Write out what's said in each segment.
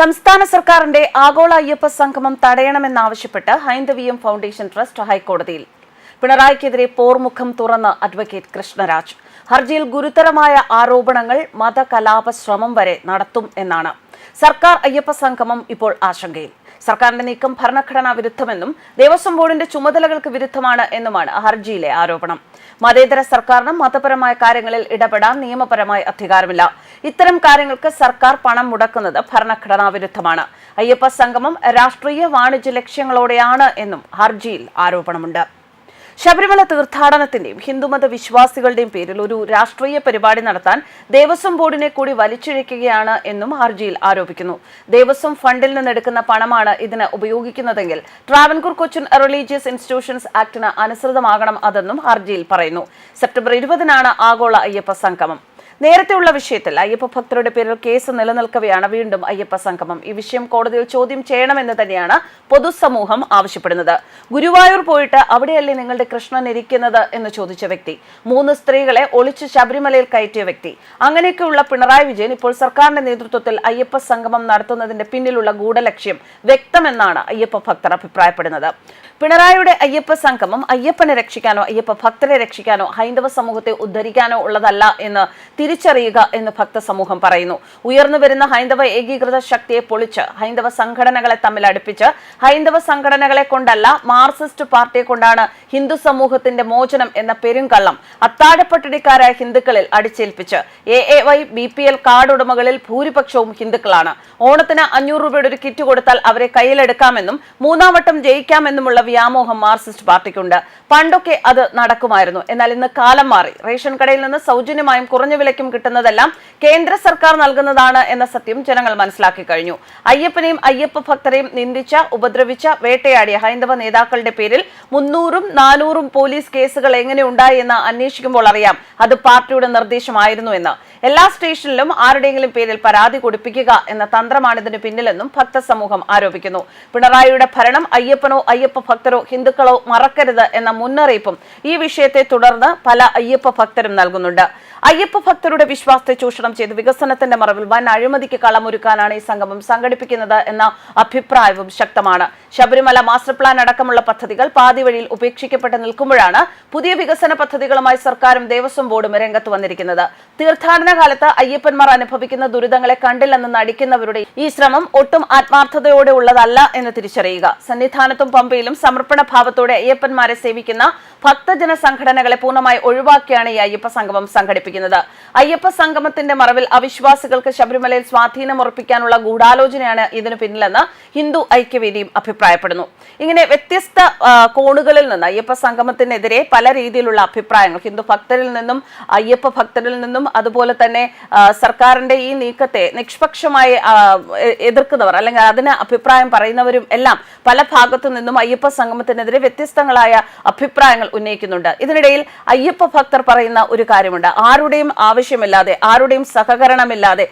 സംസ്ഥാന സർക്കാരിന്റെ ആഗോള അയ്യപ്പ സംഗമം തടയണമെന്നാവശ്യപ്പെട്ട് ഹൈന്ദവീയം ഫൗണ്ടേഷൻ ട്രസ്റ്റ് ഹൈക്കോടതിയിൽ പിണറായിക്കെതിരെ പോർമുഖം തുറന്ന് അഡ്വക്കേറ്റ് കൃഷ്ണരാജ്. ഹർജിയിൽ ഗുരുതരമായ ആരോപണങ്ങൾ മതകലാപ ശ്രമം വരെ നടത്തും എന്നാണ്. സർക്കാർ അയ്യപ്പ സംഗമം ഇപ്പോൾ ആശങ്കയിൽ. സർക്കാരിന്റെ നീക്കം ഭരണഘടനാ വിരുദ്ധമെന്നും ദേവസ്വം ബോർഡിന്റെ ചുമതലകൾക്ക് വിരുദ്ധമാണ് എന്നുമാണ് ഹർജിയിലെ ആരോപണം. മതേതര സർക്കാരിനും മതപരമായ കാര്യങ്ങളിൽ ഇടപെടാൻ നിയമപരമായി അധികാരമില്ല. ഇത്തരം കാര്യങ്ങൾക്ക് സർക്കാർ പണം മുടക്കുന്നത് ഭരണഘടനാ വിരുദ്ധമാണ്. അയ്യപ്പ സംഗമം രാഷ്ട്രീയ വാണിജ്യ ലക്ഷ്യങ്ങളോടെയാണ് എന്നും ഹർജിയിൽ ആരോപണമുണ്ട്. ശബരിമല തീർത്ഥാടനത്തിന്റെയും ഹിന്ദുമത വിശ്വാസികളുടെയും പേരിൽ ഒരു രാഷ്ട്രീയ പരിപാടി നടത്താൻ ദേവസ്വം ബോർഡിനെ കൂടി വലിച്ചിഴയ്ക്കുകയാണ് എന്നും ഹർജിയിൽ ആരോപിക്കുന്നു. ദേവസ്വം ഫണ്ടിൽ നിന്നെടുക്കുന്ന പണമാണ് ഇതിന് ഉപയോഗിക്കുന്നതെങ്കിൽ ട്രാവൻകൂർ കൊച്ചിൻ റിലീജിയസ് ഇൻസ്റ്റിറ്റ്യൂഷൻസ് ആക്ടിന് അനുസൃതമാകണം അതെന്നും ഹർജിയിൽ പറയുന്നു. സെപ്റ്റംബർ ഇരുപതിനാണ് ആഗോള അയ്യപ്പ സംഗമം. നേരത്തെയുള്ള വിഷയത്തിൽ അയ്യപ്പ ഭക്തരുടെ പേരിൽ കേസ് നിലനിൽക്കവെയാണ് വീണ്ടും അയ്യപ്പ സംഗമം. ഈ വിഷയം കോടതിയിൽ ചോദ്യം ചെയ്യണമെന്ന് തന്നെയാണ് പൊതുസമൂഹം ആവശ്യപ്പെടുന്നത്. ഗുരുവായൂർ പോയിട്ട് അവിടെയല്ലേ നിങ്ങളുടെ കൃഷ്ണൻ ഇരിക്കുന്നത് എന്ന് ചോദിച്ച വ്യക്തി. മൂന്ന് സ്ത്രീകളെ ഒളിച്ച് ശബരിമലയിൽ കയറ്റിയ വ്യക്തി. അങ്ങനെയൊക്കെയുള്ള പിണറായി വിജയൻ ഇപ്പോൾ സർക്കാരിന്റെ നേതൃത്വത്തിൽ അയ്യപ്പ സംഗമം നടത്തുന്നതിന്റെ പിന്നിലുള്ള ഗൂഢലക്ഷ്യം വ്യക്തമെന്നാണ് അയ്യപ്പ ഭക്തർ അഭിപ്രായപ്പെടുന്നത്. പിണറായിയുടെ അയ്യപ്പ സംഗമം അയ്യപ്പനെ രക്ഷിക്കാനോ അയ്യപ്പ ഭക്തരെ രക്ഷിക്കാനോ ഹൈന്ദവ സമൂഹത്തെ ഉദ്ധരിക്കാനോ ഉള്ളതല്ല എന്ന് തിരിച്ചറിയുക എന്ന് ഭക്തസമൂഹം പറയുന്നു. ഉയർന്നു വരുന്ന ഹൈന്ദവ ഏകീകൃത ശക്തിയെ പൊളിച്ച് ഹൈന്ദവ സംഘടനകളെ തമ്മിൽ അടുപ്പിച്ച് ഹൈന്ദവ സംഘടനകളെ കൊണ്ടല്ല മാർക്സിസ്റ്റ് പാർട്ടിയെ കൊണ്ടാണ് ഹിന്ദു സമൂഹത്തിന്റെ മോചനം എന്ന പെരുങ്കള്ളം അത്താഴപ്പട്ടിണിക്കാരായ ഹിന്ദുക്കളിൽ അടിച്ചേൽപ്പിച്ച്. A A Y B P L card ഉടമകളിൽ ഭൂരിപക്ഷവും ഹിന്ദുക്കളാണ്. ഓണത്തിന് അഞ്ഞൂറ് രൂപയുടെ ഒരു കിറ്റ് കൊടുത്താൽ അവരെ കയ്യിലെടുക്കാമെന്നും മൂന്നാം വട്ടം ജയിക്കാമെന്നുമുള്ള വ്യാമോഹം മാർക്സിസ്റ്റ് പാർട്ടിക്കുണ്ട്. പണ്ടൊക്കെ അത് നടക്കുമായിരുന്നു. എന്നാൽ ഇന്ന് കാലം മാറി. റേഷൻ കടയിൽ നിന്ന് സൗജന്യമായും കുറഞ്ഞ വിലയ്ക്കും കിട്ടുന്നതെല്ലാം കേന്ദ്ര സർക്കാർ നൽകുന്നതാണ് എന്ന സത്യം ജനങ്ങൾ മനസ്സിലാക്കി കഴിഞ്ഞു. അയ്യപ്പനെയും അയ്യപ്പ ഭക്തരെയും നിന്ദിച്ച ഉപദ്രവിച്ച വേട്ടയാടിയ ഹൈന്ദവ നേതാക്കളുടെ പേരിൽ മുന്നൂറും നാനൂറും പോലീസ് കേസുകൾ എങ്ങനെ ഉണ്ടായി എന്ന് അന്വേഷിക്കുമ്പോൾ അറിയാം. അത് പാർട്ടിയുടെ നിർദ്ദേശമായിരുന്നു എന്ന്. എല്ലാ സ്റ്റേഷനിലും ആരുടെയെങ്കിലും പേരിൽ പരാതി കൊടുപ്പിക്കുക എന്ന തന്ത്രമാണ് പിന്നിലെന്നും ഭക്തസമൂഹം ആരോപിക്കുന്നു. പിണറായിയുടെ ഭരണം അയ്യപ്പനോ അയ്യപ്പ ഭക്തരോ ഹിന്ദുക്കളോ മറക്കരുത് എന്ന മുന്നറിയിപ്പും ഈ വിഷയത്തെ തുടർന്ന് പല അയ്യപ്പ ഭക്തരും നൽകുന്നുണ്ട്. അയ്യപ്പ ഭക്തരുടെ വിശ്വാസത്തെ ചൂഷണം ചെയ്ത് വികസനത്തിന്റെ മറവിൽ വൻ അഴിമതിക്ക് കളമൊരുക്കാനാണ് ഈ സംഗമം സംഘടിപ്പിക്കുന്നത് എന്ന അഭിപ്രായവും ശക്തമാണ്. ശബരിമല മാസ്റ്റർ പ്ലാൻ അടക്കമുള്ള പദ്ധതികൾ പാതി വഴിയിൽ ഉപേക്ഷിക്കപ്പെട്ട് നിൽക്കുമ്പോഴാണ് പുതിയ വികസന പദ്ധതികളുമായി സർക്കാരും ദേവസ്വം ബോർഡും രംഗത്ത് വന്നിരിക്കുന്നത്. തീർത്ഥാടന കാലത്ത് അയ്യപ്പന്മാർ അനുഭവിക്കുന്ന ദുരിതങ്ങളെ കണ്ടില്ലെന്ന് നടിക്കുന്നവരുടെ ഈ ശ്രമം ഒട്ടും ആത്മാർത്ഥതയോടെ ഉള്ളതല്ല എന്ന് തിരിച്ചറിയുക. സന്നിധാനത്തും പമ്പയിലും സമർപ്പണ ഭാവത്തോടെ അയ്യപ്പന്മാരെ സേവിക്കുന്ന ഭക്തജന സംഘടനകളെ പൂർണമായി ഒഴിവാക്കിയാണ് ഈ അയ്യപ്പ സംഗമം സംഘടിപ്പിക്കുന്നത്. അയ്യപ്പ സംഗമത്തിന്റെ മറവിൽ അവിശ്വാസികൾക്ക് ശബരിമലയിൽ സ്വാധീനം ഉറപ്പിക്കാനുള്ള ഗൂഢാലോചനയാണ് ഇതിനു പിന്നിലെന്ന് ഹിന്ദു ഐക്യവേദിയും അഭിപ്രായപ്പെടുന്നു. ഇങ്ങനെ വ്യത്യസ്ത കോണുകളിൽ നിന്ന് അയ്യപ്പ സംഗമത്തിനെതിരെ പല രീതിയിലുള്ള അഭിപ്രായങ്ങൾ ഹിന്ദു ഭക്തരിൽ നിന്നും അയ്യപ്പ ഭക്തരിൽ നിന്നും അതുപോലെ തന്നെ സർക്കാരിന്റെ ഈ നീക്കത്തെ നിഷ്പക്ഷമായി എതിർക്കുന്നവർ അല്ലെങ്കിൽ അതിന് അഭിപ്രായം പറയുന്നവരും എല്ലാം പല ഭാഗത്തു നിന്നും അയ്യപ്പ സംഗമത്തിനെതിരെ വ്യത്യസ്തങ്ങളായ അഭിപ്രായങ്ങൾ ഉന്നയിക്കുന്നുണ്ട്. ഇതിനിടയിൽ അയ്യപ്പ ഭക്തർ പറയുന്ന ഒരു കാര്യമുണ്ട്. ആരുടെയും ആവശ്യമില്ലാതെ ആരുടെയും സഹകരണമില്ലാതെ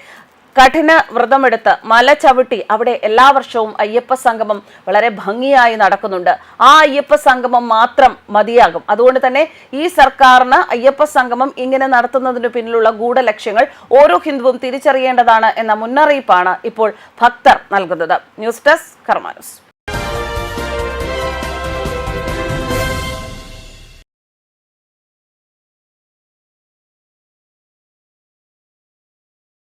കഠിന വ്രതമെടുത്ത് മല ചവിട്ടി അവിടെ എല്ലാ വർഷവും അയ്യപ്പ സംഗമം വളരെ ഭംഗിയായി നടക്കുന്നുണ്ട്. ആ അയ്യപ്പ സംഗമം മാത്രം മതിയാകും. അതുകൊണ്ട് തന്നെ ഈ സർക്കാരിന് അയ്യപ്പ സംഗമം ഇങ്ങനെ നടത്തുന്നതിന് പിന്നിലുള്ള ഗൂഢലക്ഷ്യങ്ങൾ ഓരോ ഹിന്ദുവും തിരിച്ചറിയേണ്ടതാണ് എന്ന മുന്നറിയിപ്പാണ് ഇപ്പോൾ ഭക്തർ നൽകുന്നത്. News desk കർമാനൂസ്